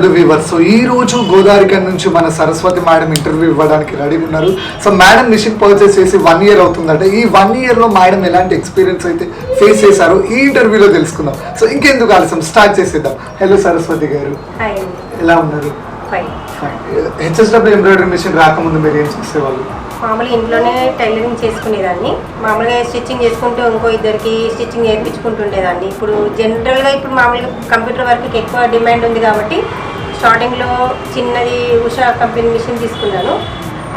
HW Weaver so ఈ రోజు గోదావరి నుంచి మన సరస్వతి మేడం ఇంటర్వ్యూ ఇవ్వడానికి రెడీ ఉన్నారు. సో మేడం మిషన్ పర్చేస్ చేసి వన్ ఇయర్ అవుతుందంట. ఈ వన్ ఇయర్లో మేడం ఎలాంటి ఎక్స్పీరియన్స్ అయితే ఫేస్ చేశారో ఈ ఇంటర్వ్యూలో తెలుసుకుందాం. సో ఇంకెందుకు ఆలస్యం? స్టార్ట్ చేసేద్దాం. హలో సరస్వతి గారు. ఎలా ఉన్నారు? ఫైన్ హెచ్ఎస్డబ్ల్యూ ఎంబ్రాయిడరీ మిషన్ రాకముందు మీరు ఏం చేసేవాళ్ళు? మామూలుగా ఇంట్లోనే టైలరింగ్ చేసుకునేదాన్ని. మామూలుగా స్టిచ్చింగ్ చేసుకుంటూ ఇంకో ఇద్దరికి స్టిచ్చింగ్ నేర్పించుకుంటుండేదాన్ని. ఇప్పుడు జనరల్గా ఇప్పుడు మామూలుగా కంప్యూటర్ వర్క్కి ఎక్కువ డిమాండ్ ఉంది కాబట్టి స్టార్టింగ్లో చిన్నది ఉషా కంపెనీ మిషన్ తీసుకున్నాను.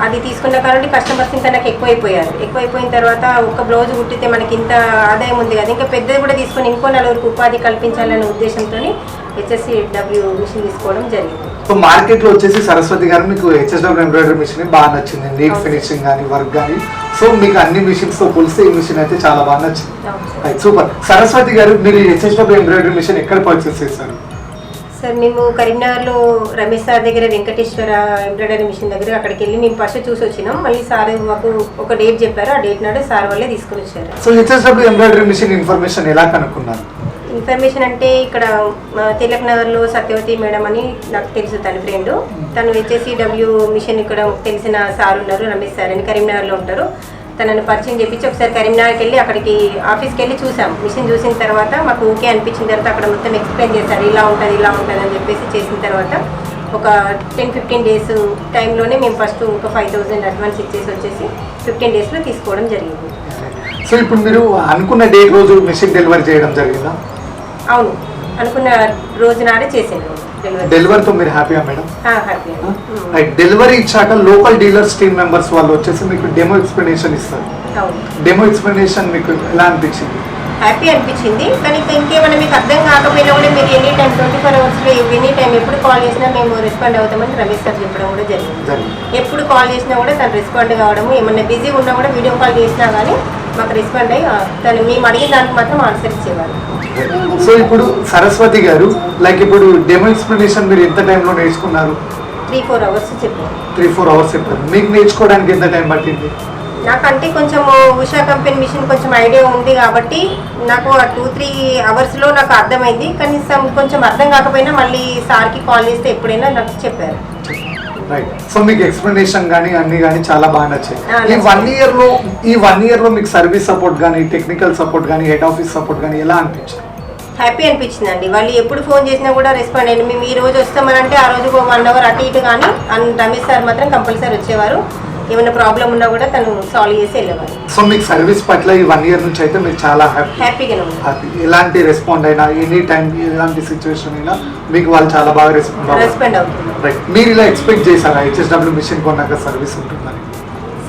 అది తీసుకున్న కాబట్టి కస్టమర్స్ ఇంకా నాకు ఎక్కువైపోయారు. ఎక్కువైపోయిన తర్వాత ఒక బ్లౌజ్ కుట్టితే మనకి ఇంత ఆదాయం ఉంది కదా. ఇంకా పెద్దది కూడా తీసుకొని ఇంకో నలుగురికి ఉపాధి కల్పించాలనే ఉద్దేశంతో హెచ్ఎస్సి డబ్ల్యూ మిషన్ తీసుకోవడం జరిగింది. సో మార్కెట్లో వచ్చేసి సరస్వతి గారు మీకు హెచ్ఎస్డబ్ల్యూ ఎంబ్రాయిడరీ మిషన్ బాగా నచ్చింది. నీట్ ఫినిషింగ్ కానీ వర్క్ కానీ సో మీకు అన్ని మిషన్స్తో పోలిస్తే ఈ మిషన్ అయితే చాలా బాగా నచ్చింది. సూపర్ సరస్వతి గారు మీరు హెచ్ఎస్డబ్ల్యూ ఎంబ్రాయిడరీ మిషన్ ఎక్కడ పర్చేస్ చేశారు? సార్ మేము కరీంనగర్లో రమేష్ సార్ దగ్గర వెంకటేశ్వర ఎంబ్రాయిడరీ మిషన్ దగ్గర అక్కడికి వెళ్ళి మేము ఫస్ట్ చూసి వచ్చినాం. మళ్ళీ సార్ మాకు ఒక డేట్ చెప్పారు. ఆ డేట్ నాడు సార్ వాళ్ళే తీసుకుని వచ్చారు. So HSW embroidery machine information ఎలా కనుక్కున్నారు? ఇన్ఫర్మేషన్ అంటే ఇక్కడ మా తిలక్ నగర్లో సత్యవతి మేడం అని నాకు తెలుసు తన ఫ్రెండ్. తను వచ్చేసి డబ్ల్యూ మిషన్ ఇక్కడ తెలిసిన సార్ ఉన్నారు రమేష్ సార్ అని కరీంనగర్లో ఉంటారు. తనని పరిచయం చేపించి ఒకసారి కరీంనగర్కి వెళ్ళి అక్కడికి ఆఫీస్కి వెళ్ళి చూసాం. మిషన్ చూసిన తర్వాత మాకు ఓకే అనిపించిన తర్వాత అక్కడ మొత్తం ఎక్స్ప్లెయిన్ చేశారు. ఇలా ఉంటుంది ఇలా ఉంటుంది అని చెప్పేసి చేసిన తర్వాత ఒక టెన్ ఫిఫ్టీన్ డేస్ టైంలోనే మేము ఫస్ట్ ఒక ఫైవ్ థౌసండ్ అడ్వాన్స్ ఇచ్చేసి వచ్చేసి ఫిఫ్టీన్ డేస్లో తీసుకోవడం జరిగింది. సో ఇప్పుడు మీరు అనుకున్న డే రోజు మిషన్ డెలివరీ చేయడం జరిగిందా? అవును. అనుకున్న రోజు నాడే చేసాను డెలివరీతో మీరు హ్యాపీయా మేడం హ్యాపీ రైట్ డెలివరీ ఇచ్చాక లోకల్ డీలర్స్ టీమ్ మెంబర్స్ వాళ్ళు వచ్చేసి మీకు డెమో ఎక్స్ప్లెనేషన్ ఇస్తారు. డెమో ఎక్స్ప్లెనేషన్ మీకు ఎలా అనిపించింది? హ్యాపీ అనిపించింది. కానీ ఇంకా ఇంకేమైనా మీకు అర్థం కాకపోయినా కూడా మీరు ఎనీ టైం ట్వంటీ ఫోర్ అవర్స్లో ఎనీ టైం ఎప్పుడు కాల్ చేసినా మేము రెస్పాండ్ అవుతామని రమేష్ సార్ చెప్పడం కూడా జరిగింది. జరిగింది. ఎప్పుడు కాల్ చేసినా కూడా తను రెస్పాండ్ కావడము ఏమన్నా బిజీ ఉన్నా కూడా వీడియో కాల్ చేసినా కానీ మాకు రెస్పాండ్ అయ్యి తను మేము అడిగిన దానికి మాత్రం ఆన్సర్ ఇచ్చేవారు. సో ఇప్పుడు సరస్వతి గారు లైక్ ఇప్పుడు డెమో ఎక్స్ప్లెనేషన్ మీరు ఎంత టైంలో నేర్చుకున్నారు? త్రీ ఫోర్ అవర్స్ చెప్పారు. త్రీ ఫోర్ అవర్స్ చెప్పారు. మీకు నేర్చుకోవడానికి ఎంత టైం పట్టింది? నాకంటే కొంచెం ఉషా కంపెనీ మిషన్ కొంచెం ఐడియా ఉంది కాబట్టి నాకు ఆ టూ త్రీ అవర్స్లో నాకు అర్థమైంది. కనీసం కొంచెం అర్థం కాకపోయినా మళ్ళీ సార్కి కాల్ చేస్తే ఎప్పుడైనా నాకు చెప్పారు. రైట్ సో మీకు ఎక్స్ప్లెనేషన్ కానీ అన్ని కానీ చాలా బాగా నచ్చాయి. ఈ. వన్ ఇయర్లో ఈ వన్ ఇయర్లో మీకు సర్వీస్ సపోర్ట్ కానీ టెక్నికల్ సపోర్ట్ కానీ హెడ్ ఆఫీస్ సపోర్ట్ కానీ ఎలా అనిపించింది? హ్యాపీ అనిపించిందండి. వాళ్ళు ఎప్పుడు ఫోన్ చేసినా కూడా రెస్పాండ్ అయ్యింది మేము ఈ రోజు వస్తామనంటే ఆ రోజు వన్ అవర్ అటు ఇటు కానీ అన్ రమేష్ సార్ మాత్రం కంపల్సరీ వచ్చేవారు. ఏమైనా ప్రాబ్లం ఉన్నా కూడా తను సాల్వ్ చేసి వెళ్ళేవారు సో మీకు సర్వీస్ పట్ల ఈ వన్ ఇయర్ నుంచి అయితే మీరు చాలా హ్యాపీ హ్యాపీగానే ఉంది హ్యాపీ ఎలాంటి రెస్పాండ్ అయినా ఎనీ టైం ఎలాంటి సిచ్యువేషన్ అయినా మీకు వాళ్ళు చాలా బాగా రెస్పాండ్ రెస్పాండ్ అవుతుంది రైట్ మీరు ఇలా ఎక్స్పెక్ట్ చేశారా? హెచ్ఎస్డబ్ల్యూ మిషన్ కొన్నాక సర్వీస్ ఉంటుందని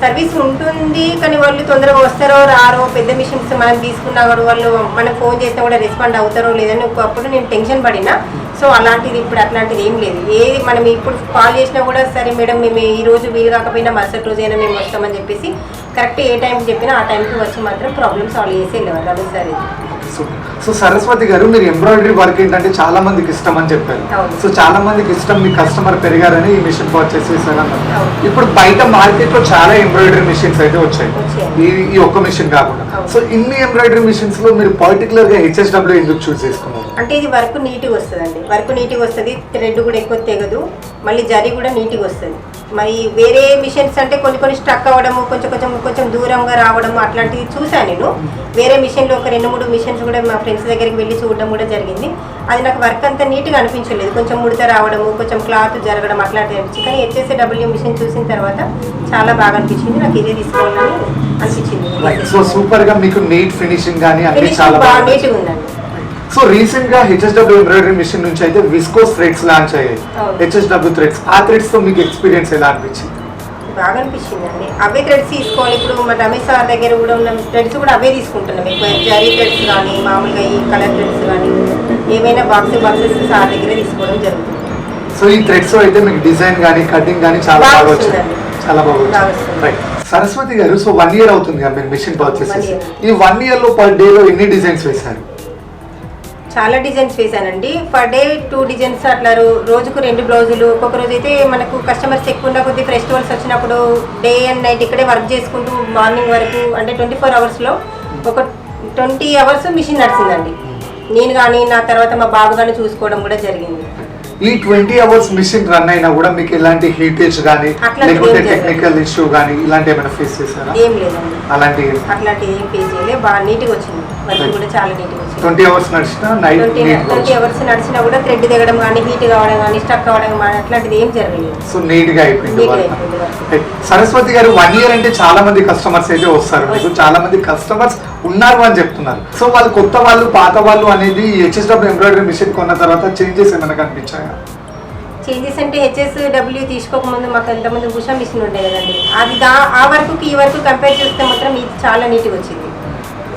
సర్వీస్ ఉంటుంది కానీ వాళ్ళు తొందరగా వస్తారో రారో పెద్ద మిషన్స్ మనం తీసుకున్నా కూడా వాళ్ళు మనం ఫోన్ చేసినా కూడా రెస్పాండ్ అవుతారో లేదని ఒకప్పుడు నేను టెన్షన్ పడినా. సో అలాంటిది ఇప్పుడు అట్లాంటిది ఏం లేదు. ఏది మనం ఇప్పుడు కాల్ చేసినా కూడా సరే మేడం మేము ఈ రోజు వీలు కాకపోయినా మరుసటి రోజైనా మేము వస్తామని చెప్పేసి కరెక్ట్ ఏ టైంకి చెప్పినా ఆ టైంకి వచ్చి మాత్రం ప్రాబ్లమ్ సాల్వ్ చేసి వెళ్ళేవారు Ramesh sir so so Saraswati గారు మీరు ఎంబ్రాయిడరీ వర్క్ ఏంటంటే చాలా మందికి ఇష్టం అని చెప్పారు. సో చాలా మందికి ఇష్టం మీ కస్టమర్ పెరిగారని ఈ మిషన్ పర్చేస్ చేశారన్నారు. ఇప్పుడు బయట మార్కెట్లో చాలా ఎంబ్రాయిడరీ మిషన్స్ అయితే వచ్చాయి. ఈ ఈ ఒక్క మిషన్ కాకుండా. సో ఇన్ని ఎంబ్రాయిడరీ మిషన్స్లో మీరు పర్టికులర్గా హెచ్ఎస్డబ్ల్యూ ఎందుకు చూస్ చేసుకున్నారు అంటే ఇది వర్క్ నీట్గా వస్తుందండి వర్క్ నీట్గా వస్తుంది థ్రెడ్ కూడా ఎక్కువ తెగదు మళ్ళీ జరీ కూడా నీట్గా వస్తుంది మరి వేరే మిషన్స్ అంటే కొన్ని కొన్ని స్ట్రక్ అవ్వడము కొంచెం కొంచెం కొంచెం దూరంగా రావడము అట్లాంటివి చూసాను నేను. వేరే మిషన్లో ఒక రెండు మూడు మిషన్స్ కూడా మా ఫ్రెండ్స్ దగ్గరికి వెళ్ళి చూడడం కూడా జరిగింది. అది నాకు వర్క్ అంతా నీట్గా అనిపించలేదు. కొంచెం ముడత రావడము కొంచెం క్లాత్ జరగడం అట్లాంటివి అనిపించింది కానీ హెచ్ఎస్ఏ డబ్ల్యూ మిషన్ చూసిన తర్వాత చాలా బాగా అనిపించింది. నాకు ఇదే తీసుకోవాలని అనిపించింది. సో సూపర్గా మీకు నీట్ ఫినిషింగ్ కానీ అన్ని చాలా బాగా నీట్గా ఉందండి. సో రీసెంట్గా హెచ్ఎస్డబ్ల్యూ ఎంబ్రాయిడరీ మిషన్ నుంచి అయితే విస్కోస్ థ్రెడ్స్ లాంచ్ అయ్యాయి. హెచ్ఎస్డబ్ల్యూ థ్రెడ్స్ ఆ థ్రెడ్స్తో మీకు ఎక్స్పీరియన్స్ ఎలా అనిపించింది? బాగా అనిపించింది అండి అవే థ్రెడ్స్ తీసుకోవాలి. ఇప్పుడు మా రమేష్ సార్ దగ్గర కూడా ఉన్న థ్రెడ్స్ కూడా అవే తీసుకుంటున్నాం. ఎక్కువ జరీ థ్రెడ్స్ కానీ మామూలుగా ఈ కలర్ థ్రెడ్స్ కానీ ఏమైనా బాక్స్ బాక్సెస్ సార్ దగ్గర తీసుకోవడం జరుగుతుంది. సో ఈ థ్రెడ్స్ అయితే మీకు డిజైన్ కానీ కటింగ్ కానీ చాలా బాగా వచ్చింది. చాలా బాగా. రైట్ సరస్వతి గారు సో వన్ ఇయర్ అవుతుంది కదా మీరు మిషన్ పర్చేస్. ఈ వన్ ఇయర్లో పర్ డే లో ఎన్ని డిజైన్స్ వేశారు? చాలా డిజైన్స్ వేసానండి పర్ డే టూ డిజైన్స్ అట్లా రోజుకు రెండు బ్లౌజులు. ఒక్కొక్క రోజు అయితే మనకు కస్టమర్స్ ఎక్కువ ఉన్న కొద్ది ఫెస్టివల్స్ వచ్చినప్పుడు డే అండ్ నైట్ ఇక్కడే వర్క్ చేసుకుంటూ మార్నింగ్ వరకు అంటే ట్వంటీ ఫోర్ అవర్స్లో ఒక ట్వంటీ అవర్స్ మిషన్ నడిచిందండి. నేను కానీ నా తర్వాత మా బాబు కానీ చూసుకోవడం కూడా జరిగింది. ఈ ట్వంటీ అవర్స్ మిషన్ రన్ అయినా కూడా మీకు ఎలాంటి హీటేజ్ కానీ జరగదు. టెక్నికల్ ఇష్యూ కానీ ఇలాంటి ఏమైనా ఫేస్ చేశారా? ఏం లేదండి. అలాంటి అట్లాంటి ఏం ఫేస్ చేయలేదు బాగా నీట్గా వచ్చింది. వర్క్ కూడా చాలా నీట్గా వచ్చింది. ట్వంటీ అవర్స్ నడిచిన నైట్ ట్వంటీ అవర్స్ నడిచినా కూడా థ్రెడ్ దిగడం కానీ హీట్ కావడం కానీ స్టక్ కావడం కానీ అట్లాంటిది ఏం జరగలేదు. సో నీట్గా అయిపోయింది నీట్గా. అయిపోయింది వర్క్. సరస్వతి గారు వన్ ఇయర్ అంటే చాలా మంది కస్టమర్స్ అయితే వస్తారు. మీకు చాలా మంది కస్టమర్స్ ఉన్నారు అని చెప్తున్నారు. సో వాళ్ళు కొత్త వాళ్ళు పాత వాళ్ళు అనేది హెచ్ఎస్డబ్ల్యూ ఎంబ్రాయిడరీ మిషన్ కొన్న తర్వాత చేంజెస్ ఏమైనా కనిపించాయా? చేంజెస్ అంటే హెచ్ఎస్ డబ్ల్యూ తీసుకోకముందు మాకు ఎంతమంది ఉషా మిషన్ ఉండే కదండి. అది దా ఆ వర్క్కి ఈ వర్క్ కంపేర్ చేస్తే మాత్రం ఇది చాలా నీట్గా వచ్చింది.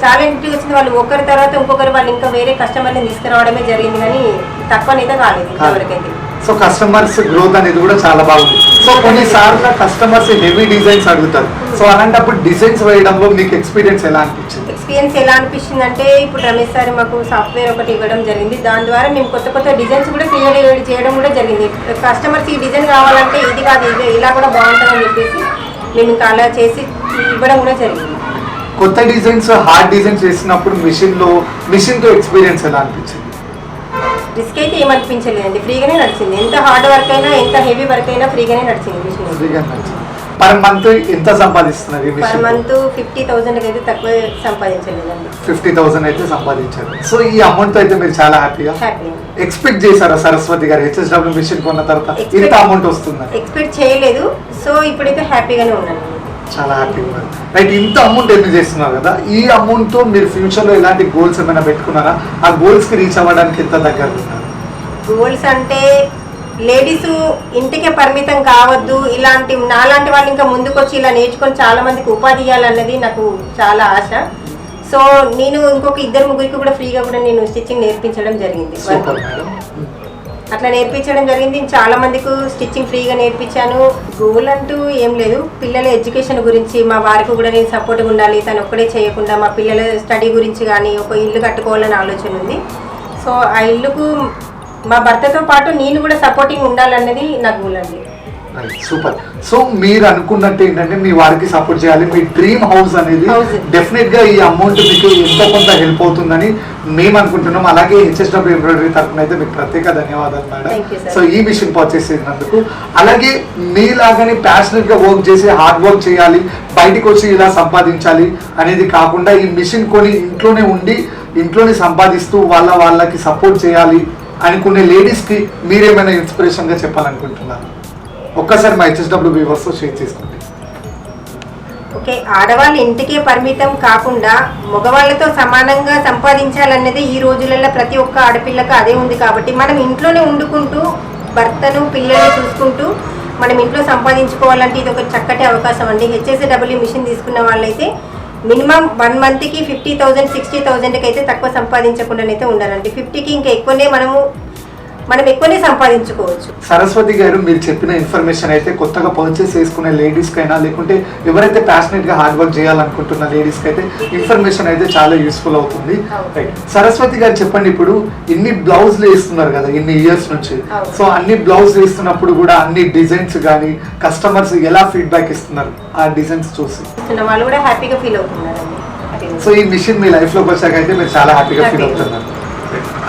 చాలా నీట్గా వచ్చింది. వాళ్ళు ఒకరి తర్వాత ఇంకొకరు వాళ్ళు ఇంకా వేరే కస్టమర్ని తీసుకురావడమే జరిగింది కానీ తక్కువనైతే కాలేదు ఇంతవరకు అయితే సో కస్టమర్స్ గ్రోత్ అనేది కూడా చాలా బాగుంది. సో కొన్నిసార్లు కస్టమర్స్ హెవీ డిజైన్స్ అడుగుతారు. సో అలాంటప్పుడు డిజైన్స్ వేయడంలో మీకు ఎక్స్పీరియన్స్ ఎలా అనిపించింది? ఎక్స్పీరియన్స్ ఎలా అనిపించింది అంటే ఇప్పుడు రమేష్ సార్ మాకు సాఫ్ట్వేర్ ఒకటి ఇవ్వడం జరిగింది. దాని ద్వారా మేము కొత్త కొత్త డిజైన్స్ కూడా క్రియేట్ చేయడం కూడా జరిగింది. కస్టమర్స్ ఈ డిజైన్ కావాలంటే ఇది కాదు ఇది ఇలా కూడా బాగుంటుందని చెప్పేసి మేము ఇంకా అలా చేసి ఇవ్వడం కూడా జరిగింది. కొత్త డిజైన్స్ హార్డ్ డిజైన్స్ చేసినప్పుడు మిషన్లో మిషన్తో ఎక్స్పీరియన్స్ ఎలా అనిపించింది? రిస్క్ అయితే ఏమనిపించలేదండి. ఫ్రీగానే నడిచింది. ఎంత హార్డ్ వర్క్ అయినా ఎంత హెవీ వర్క్ అయినా ఫ్రీగానే నడిచింది మిషన్. పర్ మంత్ ఎంత సంపాదిస్తున్నారు ఈ పర్ మిషన్? మంత్ ఫిఫ్టీ థౌసండ్కి అయితే తక్కువ సంపాదించలేదండి. ఫిఫ్టీ థౌసండ్ అయితే సంపాదించారు. సో ఈ అమౌంట్తో అయితే మీరు చాలా హ్యాపీగా హ్యాపీ ఎక్స్పెక్ట్ చేశారా సరస్వతి గారు? హెచ్ఎస్డబ్ల్యూ మిషన్ కొన్న తర్వాత ఇంత అమౌంట్ వస్తుందని? ఎక్స్పెక్ట్ చేయలేదు. సో ఇప్పుడైతే హ్యాపీగానే ఉన్నాను. చాలా హ్యాపీగా రైట్ ఇంత అమౌంట్ ఎన్ని చేస్తున్నారు కదా? ఈ అమౌంట్తో మీరు ఫ్యూచర్లో ఎలాంటి గోల్స్ ఏమైనా పెట్టుకున్నారా? ఆ గోల్స్కి రీచ్ అవ్వడానికి ఎంత దగ్గర ఉన్నారు? గోల్స్ అంటే లేడీస్ ఇంటికే పరిమితం కావద్దు ఇలాంటి నాలాంటి వాళ్ళు ఇంకా ముందుకొచ్చి ఇలా నేర్చుకొని చాలా మందికి ఉపాధి ఇవ్వాలన్నది నాకు చాలా ఆశ. సో నేను ఇంకొక ఇద్దరు ముగ్గురికి కూడా ఫ్రీగా కూడా నేను స్టిచ్చింగ్ నేర్పించడం జరిగింది. అట్లా నేర్పించడం జరిగింది. చాలా మందికి స్టిచ్చింగ్ ఫ్రీగా నేర్పించాను. గోల్ అంటూ ఏం లేదు. పిల్లల ఎడ్యుకేషన్ గురించి మా వారికి కూడా నేను సపోర్ట్గా ఉండాలి. తను ఒక్కడే చేయకుండా మా పిల్లల స్టడీ గురించి కానీ ఒక ఇల్లు కట్టుకోవాలని ఆలోచన ఉంది. సో ఆ ఇల్లుకు మా భర్తతో పాటు నేను కూడా సపోర్టింగ్ ఉండాలన్నది నా గోల్ అండి. సూపర్ సో మీరు అనుకున్నట్టు ఏంటంటే మీ వారికి సపోర్ట్ చేయాలి. మీ డ్రీమ్ హౌస్ అనేది. డెఫినెట్గా ఈ అమౌంట్ మీకు ఎంతో కొంత హెల్ప్ అవుతుందని మేము అనుకుంటున్నాం. అలాగే హెచ్ఎస్డబ్ల్యూ ఎంబ్రాయిడరీ తరఫున అయితే మీకు ప్రత్యేక ధన్యవాదాలు మేడం. సో ఈ మిషన్ పర్చేస్ చేసినందుకు. అలాగే మీలాగానే ప్యాషనెట్గా వర్క్ చేసి హార్డ్ వర్క్ చేయాలి బయటికి వచ్చి ఇలా సంపాదించాలి అనేది కాకుండా ఈ మిషన్ కొని ఇంట్లోనే ఉండి ఇంట్లోనే సంపాదిస్తూ వాళ్ళ వాళ్ళకి సపోర్ట్ చేయాలి అనుకునే లేడీస్కి మీరేమైనా ఇన్స్పిరేషన్గా చెప్పాలనుకుంటున్నారు? ఒక్కసారి మా హెచ్ఎస్డబ్ల్యూ వ్యూవర్స్ షేర్ చేసుకోండి. ఓకే ఆడవాళ్ళు ఇంటికే పరిమితం కాకుండా మగవాళ్ళతో సమానంగా సంపాదించాలన్నది ఈ రోజులలో ప్రతి ఒక్క ఆడపిల్లకు అదే ఉంది కాబట్టి మనం ఇంట్లోనే వండుకుంటూ భర్తను పిల్లల్ని చూసుకుంటూ మనం ఇంట్లో సంపాదించుకోవాలంటే ఇది ఒక చక్కటి అవకాశం అండి. హెచ్ఎస్డబ్ల్యూ మిషన్ తీసుకున్న వాళ్ళైతే మినిమం వన్ మంత్కి ఫిఫ్టీ థౌజండ్ సిక్స్టీ థౌజండ్కి అయితే తక్కువ సంపాదించకుండానైతే ఉండాలండి ఫిఫ్టీకి ఇంకా ఎక్కువనే మనము మనం ఎక్కువనే సంపాదించుకోవచ్చు. సరస్వతి గారు మీరు చెప్పిన ఇన్ఫర్మేషన్ అయితే కొత్తగా పర్చేస్ చేసుకునే లేడీస్ కైనా లేకుంటే ఎవరైతే ప్యాషనెట్గా హార్డ్ వర్క్ చేయాలనుకుంటున్న లేడీస్కి అయితే ఇన్ఫర్మేషన్ అయితే చాలా యూస్ఫుల్ అవుతుంది. సరస్వతి గారు చెప్పండి ఇప్పుడు ఇన్ని బ్లౌజ్లు వేస్తున్నారు కదా ఇన్ని ఇయర్స్ నుంచి. సో అన్ని బ్లౌజ్ వేస్తున్నప్పుడు కూడా అన్ని డిజైన్స్ కానీ కస్టమర్స్ ఎలా ఫీడ్బ్యాక్ ఇస్తున్నారు? ఆ డిజైన్స్ చూసి. వాళ్ళు కూడా హ్యాపీగా ఫీల్ అవుతున్నారండి. హ్యాపీగా సో ఈ మిషన్ మీ లైఫ్లోకి వచ్చాక అయితే మీరు చాలా హ్యాపీగా ఫీల్. అవుతున్నారు.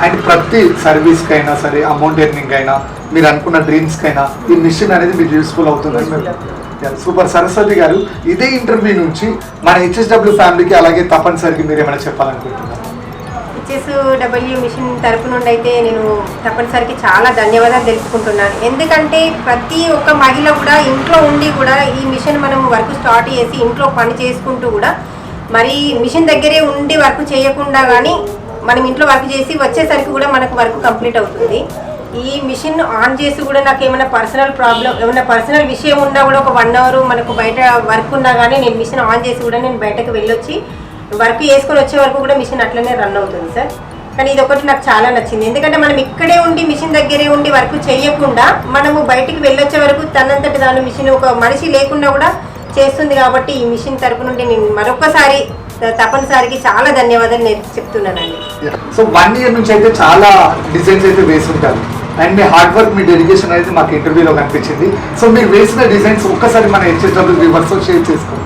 అండ్ ప్రతి సర్వీస్ కైనా సరే అమౌంట్ ఎర్నింగ్ అయినా మీరు అనుకున్న డ్రీమ్స్ కైనా ఈ మిషన్ అనేది మీకు యూస్ఫుల్ Useful సూపర్ సరస్వతి గారు ఇదే ఇంటర్వ్యూ నుంచి మన హెచ్ఎస్డబ్ల్యూ ఫ్యామిలీకి అలాగే తప్పనిసరికి మీరు ఏమైనా చెప్పాలనుకుంటున్నారు? హెచ్ఎస్ డబ్ల్యూ మిషన్ తరపు నుండి అయితే నేను తప్పనిసరికి చాలా ధన్యవాదాలు తెలుపుకుంటున్నాను. ఎందుకంటే ప్రతి ఒక్క మహిళ కూడా ఇంట్లో ఉండి కూడా ఈ మిషన్ మనం వర్క్ స్టార్ట్ చేసి ఇంట్లో పని చేసుకుంటూ కూడా మరి మిషన్ దగ్గరే ఉండి వర్క్ చేయకుండా కానీ మనం ఇంట్లో వర్క్ చేసి వచ్చేసరికి కూడా మనకు వర్క్ కంప్లీట్ అవుతుంది. ఈ మిషన్ ఆన్ చేసి కూడా నాకు ఏమైనా పర్సనల్ ప్రాబ్లం ఏమైనా పర్సనల్ విషయం ఉన్నా కూడా ఒక వన్ అవర్ మనకు బయట వర్క్ ఉన్నా కానీ నేను మిషన్ ఆన్ చేసి కూడా నేను బయటకు వెళ్ళొచ్చి వర్క్ చేసుకొని వచ్చే వరకు కూడా మిషన్ అట్లనే రన్ అవుతుంది సార్. కానీ ఇది ఒకటి నాకు చాలా నచ్చింది. ఎందుకంటే మనం ఇక్కడే ఉండి మిషన్ దగ్గరే ఉండి వర్క్ చేయకుండా మనము బయటికి వెళ్ళొచ్చే వరకు తనంతటి దాని మిషన్ ఒక మనిషి లేకుండా కూడా చేస్తుంది కాబట్టి ఈ మిషన్ తరపు నుండి నేను మరొకసారి తప్పనిసరికి చాలా ధన్యవాదాలు నేను చెప్తున్నానండి. సో వన్ ఇయర్ నుంచి అయితే చాలా డిజైన్స్ అయితే వేసి ఉంటారు అండ్ మీ హార్డ్ వర్క్ మీ డెడికేషన్ అయితే మాకు ఇంటర్వ్యూలో కనిపించింది. సో మీరు వేసిన డిజైన్స్ ఒక్కసారి మన హెచ్ఎస్డబ్ల్యూ వ్యూవర్స్ షేర్ చేసుకోండి